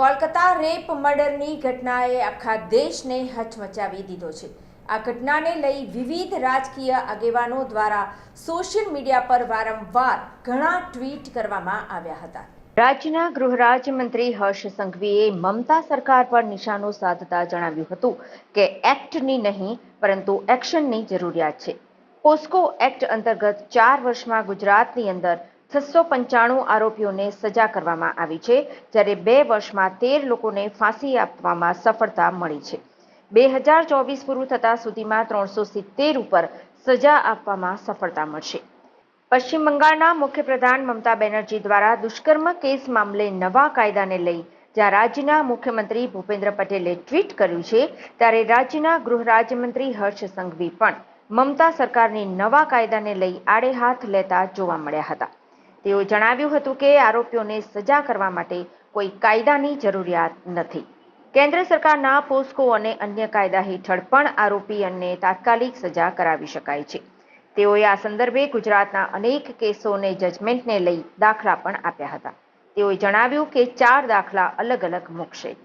Kolkata rape મર્ડરની ઘટનાએ આખા દેશને હચમચાવી દીધો છે. આ ઘટનાને લઈ વિવિધ રાજકીય આગેવાનો દ્વારા સોશિયલ મીડિયા પર વારંવાર ઘણા ટ્વીટ કરવામાં આવ્યા હતા. રાજ્યના ગૃહ રાજ્યમંત્રી હર્ષ સંઘવીએ મમતા સરકાર પર નિશાનો સાધતા જણાવ્યું હતું કે એક્ટની નહીં, પરંતુ એક્શનની જરૂરિયાત છે. પોસ્કો એક્ટ અંતર્ગત ચાર વર્ષમાં ગુજરાતની અંદર છસો પંચાણું આરોપીઓને સજા કરવામાં આવી છે, જ્યારે બે વર્ષમાં તેર લોકોને ફાંસી આપવામાં સફળતા મળી છે. બે હજાર ચોવીસ પૂરું થતાં સુધીમાં ત્રણસો સિત્તેર ઉપર સજા આપવામાં સફળતા મળશે. પશ્ચિમ બંગાળના મુખ્યપ્રધાન મમતા બેનર્જી દ્વારા દુષ્કર્મ કેસ મામલે નવા કાયદાને લઈ જ્યાં રાજ્યના મુખ્યમંત્રી ભૂપેન્દ્ર પટેલે ટ્વીટ કર્યું છે, ત્યારે રાજ્યના ગૃહ રાજ્યમંત્રી હર્ષ સંઘવી પણ મમતા સરકારની નવા કાયદાને લઈ આડે હાથ લેતા જોવા મળ્યા હતા. તેઓએ જણાવ્યું હતું કે આરોપીઓને સજા કરવા માટે કોઈ કાયદાની જરૂરિયાત નથી. કેન્દ્ર સરકારના પોસ્કો અને અન્ય કાયદા હેઠળ પણ આરોપી અને તાત્કાલિક સજા કરાવી શકાય છે. તેઓએ આ સંદર્ભે ગુજરાતના અનેક કેસોને જજમેન્ટને લઈ દાખલા પણ આપ્યા હતા. તેઓએ જણાવ્યું કે ચાર દાખલા અલગ અલગ મૂકશે.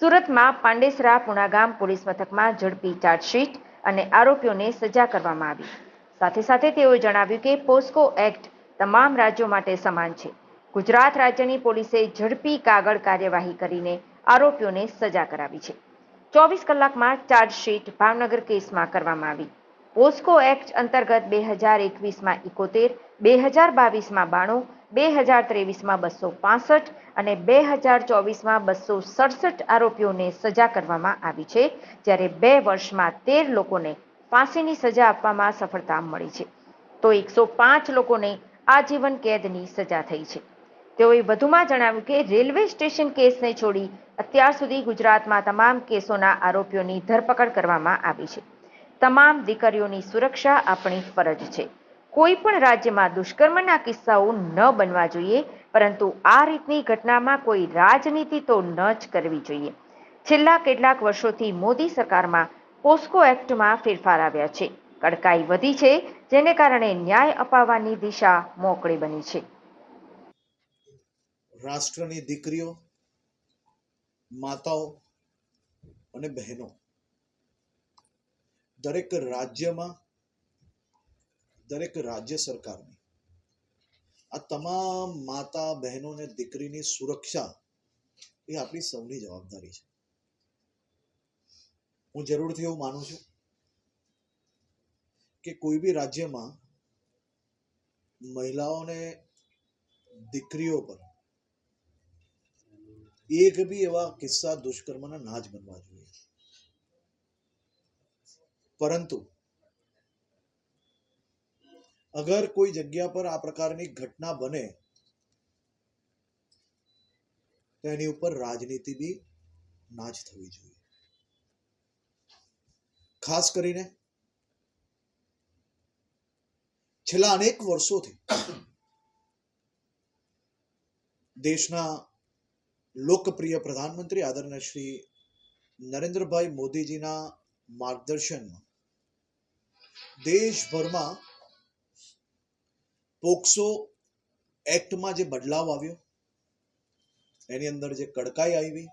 સુરતમાં પાંડેસરા પુણાગામ પોલીસ મથકમાં ઝડપી ચાર્જશીટ અને આરોપીઓને સજા કરવામાં આવી. સાથે સાથે તેઓએ જણાવ્યું કે પોસ્કો એક્ટ તમામ રાજ્યો માટે સમાન છે. ગુજરાત રાજ્યની પોલીસે ઝડપી કાગળ કાર્યવાહી કરીને આરોપીઓને સજા કરાવી છે. ચોવીસ કલાકમાં ચાર્જશીટ ભાવનગર કેસમાં કરવામાં આવી. પોસ્કો એક્ટ અંતર્ગત બે હજાર એકવીસમાં ઇકોતેર બે હજાર બાવીસમાં બાણું, બે હજાર ત્રેવીસમાં બસો પાસઠ અને બે હજાર ચોવીસમાં બસો સડસઠ આરોપીઓને સજા કરવામાં આવી છે, જ્યારે બે વર્ષમાં તેર લોકોને ફાંસીની સજા આપવામાં સફળતા મળી છે. તો એકસો પાંચ લોકોને આજીવન કેદની સજા થઈ છે. તેઓએ વધુમાં જણાવ્યું કે રેલવે સ્ટેશન કેસને છોડી અત્યાર સુધી ગુજરાતમાં તમામ કેસોના આરોપીઓની ધરપકડ કરવામાં આવી છે. તમામ દીકરીઓની સુરક્ષા આપણી ફરજ છે. કોઈ પણ રાજ્યમાં દુષ્કર્મના કિસ્સાઓ ન બનવા જોઈએ, પરંતુ આ રીતની ઘટનામાં કોઈ રાજનીતિ તો ન જ કરવી જોઈએ. છેલ્લા કેટલાક વર્ષોથી મોદી સરકારમાં પોસ્કો એક્ટમાં ફેરફાર આવ્યા છે. કડકાઈ વધી છે, જેને કારણે ન્યાય અપાવવાની દિશા મોકળી બની છે. રાષ્ટ્રની દીકરીઓ, માતાઓ અને બહેનો. દરેક રાજ્યમાં, દરેક રાજ્ય સરકારની આ તમામ માતા, બહેનો અને દીકરીની સુરક્ષા એ આપણી સૌની જવાબદારી છે. હું જરૂરથી એવું માનું છું કે કોઈ બી રાજ્યમાં મહિલાઓને દીકરીઓ પર એક બી એવા કિસ્સા દુષ્કર્મના ના જ બનવા જોઈએ. પરંતુ અગર કોઈ જગ્યા પર આ પ્રકારની ઘટના બને, તો એની ઉપર રાજનીતિ બી ના જ થવી જોઈએ. ખાસ કરીને છેલ્લા અનેક વર્ષોથી દેશના લોકપ્રિય પ્રધાનમંત્રી આદરણીય શ્રી નરેન્દ્રભાઈ મોદીજીના માર્ગદર્શનમાં દેશભરમાં પોક્સો એક્ટમાં જે બદલાવ આવ્યો, એની અંદર જે કડકાઈ આવી,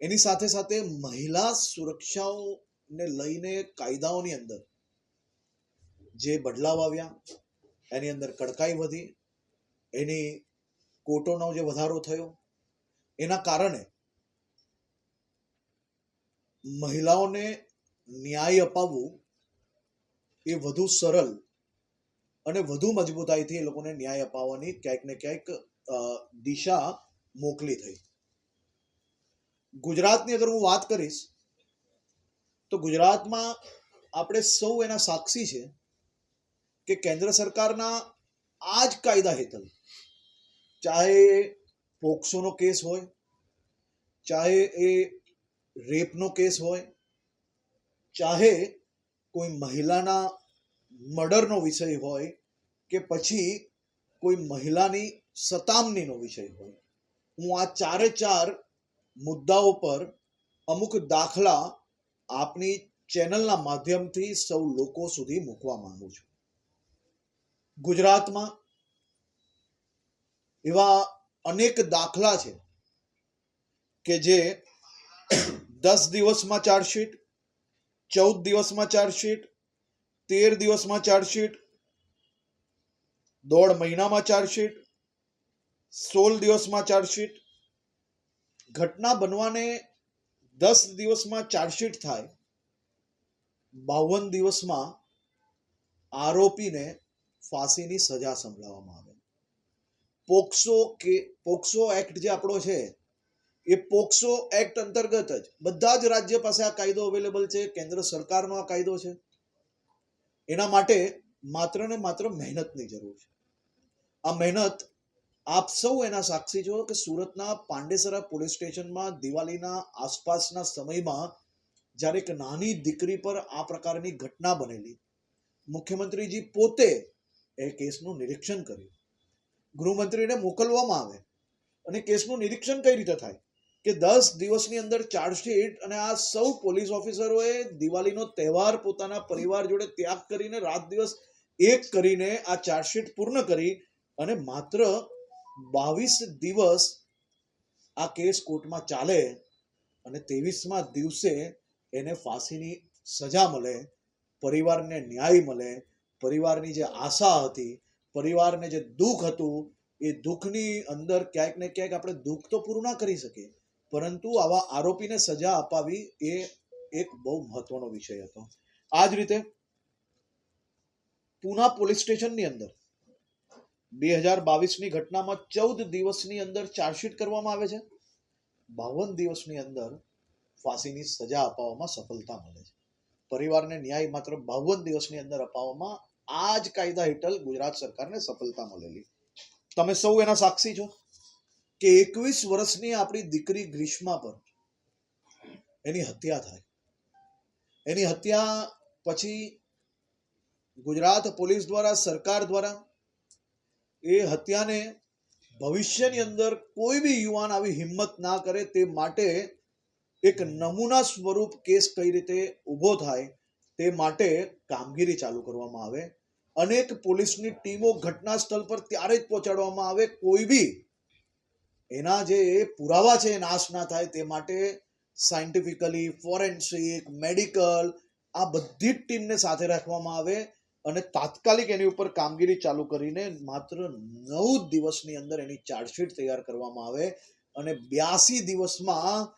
એની સાથે સાથે મહિલા સુરક્ષાઓને લઈને કાયદાઓની અંદર જે બદલાવ આવ્યા, એની અંદર કડકાઈ વધી, એની કોર્ટોનો જે વધારો થયો, એના કારણે મહિલાઓને ન્યાય અપાવવું એ વધુ સરળ અને વધુ મજબૂતાઈથી એ લોકોને ન્યાય અપાવવાની ક્યાંક ને ક્યાંક દિશા મોકલી થઈ. ગુજરાતની અગર હું વાત કરીશ, તો ગુજરાતમાં આપણે સૌ એના સાક્ષી છે કે કેન્દ્ર સરકારના આ જ કાયદા હેઠળ ચાહે પોક્સોનો કેસ હોય, ચાહે એ રેપનો કેસ હોય, ચાહે કોઈ મહિલાના મર્ડરનો વિષય હોય કે પછી કોઈ મહિલાની સતામણીનો વિષય હોય. હું આ ચારે ચાર મુદ્દાઓ પર અમુક દાખલા આપની ચેનલના માધ્યમથી સૌ લોકો સુધી મૂકવા માંગુ છું. ગુજરાતમાં એવા અનેક દાખલા છે કે જે દસ દિવસમાં ચાર્જશીટ, ચૌદ દિવસમાં ચાર્જશીટ, તેર દિવસમાં ચાર્જશીટ, દોઢ મહિનામાં ચાર્જશીટ, સોળ દિવસમાં ચાર્જશીટ. ઘટના બનવાને દસ દિવસમાં ચાર્જશીટ થાય, બાવન દિવસમાં આરોપીને ફાંસીની સજા સંભળાવવામાં આવે. પોક્સો કે, પોક્સો એક્ટ જે આપણો છે, એ પોક્સો એક્ટ અંતર્ગત જ બધા જ રાજ્ય પાસે આ કાયદો અવેલેબલ છે, કેન્દ્ર સરકારનો આ કાયદો છે. એના માટે માત્ર ને માત્ર મહેનતની જરૂર છે. આ મહેનત આપ સૌ એના સાક્ષી છો કે સુરતના પાંડેસરા પોલીસ સ્ટેશનમાં દિવાળીના આસપાસના સમયમાં જ્યારે એક નાની દીકરી પર આ પ્રકારની ઘટના બનેલી. મુખ્યમંત્રીજી પોતે એ કેસનું નિરીક્ષણ કર્યું. ગૃહમંત્રીને મોકલવામાં આવે અને કેસનું નિરીક્ષણ કઈ રીતે થાય? કે દસ દિવસની અંદર ચાર્જશીટ અને આ સૌ પોલીસ ઓફિસરોએ દિવાળીનો તહેવાર પોતાના પરિવાર જોડે ત્યાગ કરીને રાત દિવસ એક કરીને આ ચાર્જશીટ પૂર્ણ કરી અને માત્ર બાવીસ દિવસ આ કેસ કોર્ટમાં ચાલે અને ત્રેવીસમાં દિવસે એને ફાંસીની સજા મળે, પરિવારને ન્યાય મળે પરિવારની જે આશા હતી, પરિવારને જે દુઃખ હતું, એ દુઃખની અંદર ક્યાંક ને ક્યાંક આપણે દુઃખ તો પૂરું ના કરી શકીએ. પરંતુ આવા આરોપીને સજા અપાવી એ એક બહુ મહત્વનો વિષય હતો. આ જ રીતે પૂના પોલીસ સ્ટેશનની અંદર બે હજાર બાવીસની ઘટનામાં ચૌદ દિવસની અંદર ચાર્જશીટ કરવામાં આવે છે. બાવન દિવસની અંદર ફાંસીની સજા અપાવવામાં સફળતા મળે છે. પરિવારને ન્યાય માત્ર બાવન દિવસની અંદર અપાવવામાં આ જ કાયદા હેઠળ ગુજરાત સરકારને સફળતા મળેલી. તમે સૌ એના સાક્ષી છો કે એકવીસ વર્ષની આપણી દીકરી ગ્રીષ્મા પર એની હત્યા થાય. એની હત્યા પછી ગુજરાત પોલીસ દ્વારા, સરકાર દ્વારા એ હત્યાને ભવિષ્યની અંદર કોઈ બી યુવાન આવી હિંમત ના કરે તે માટે એક નમૂના સ્વરૂપ કેસ કઈ રીતે ઊભો થાય તે માટે કામગીરી ચાલુ કરવામાં આવે. અનેક પોલીસની ટીમો ઘટના સ્થળ પર ત્યારે જ પહોંચાડવામાં આવે, કોઈ બી. એના જે પુરાવા છે એ નાશ ના થાય તે માટે સાયન્ટિફિકલી, ફોરેન્સિક, મેડિકલ આ બધી જ ટીમને સાથે રાખવામાં આવે અને તાત્કાલિક એની ઉપર કામગીરી ચાલુ કરીને માત્ર નવ દિવસની અંદર એની ચાર્જશીટ તૈયાર કરવામાં આવે અને બ્યાસી દિવસમાં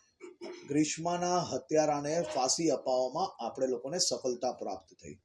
ગ્રીષ્માના હત્યારાને ફાંસી અપાવવામાં આપણે લોકોને સફળતા પ્રાપ્ત થઈ.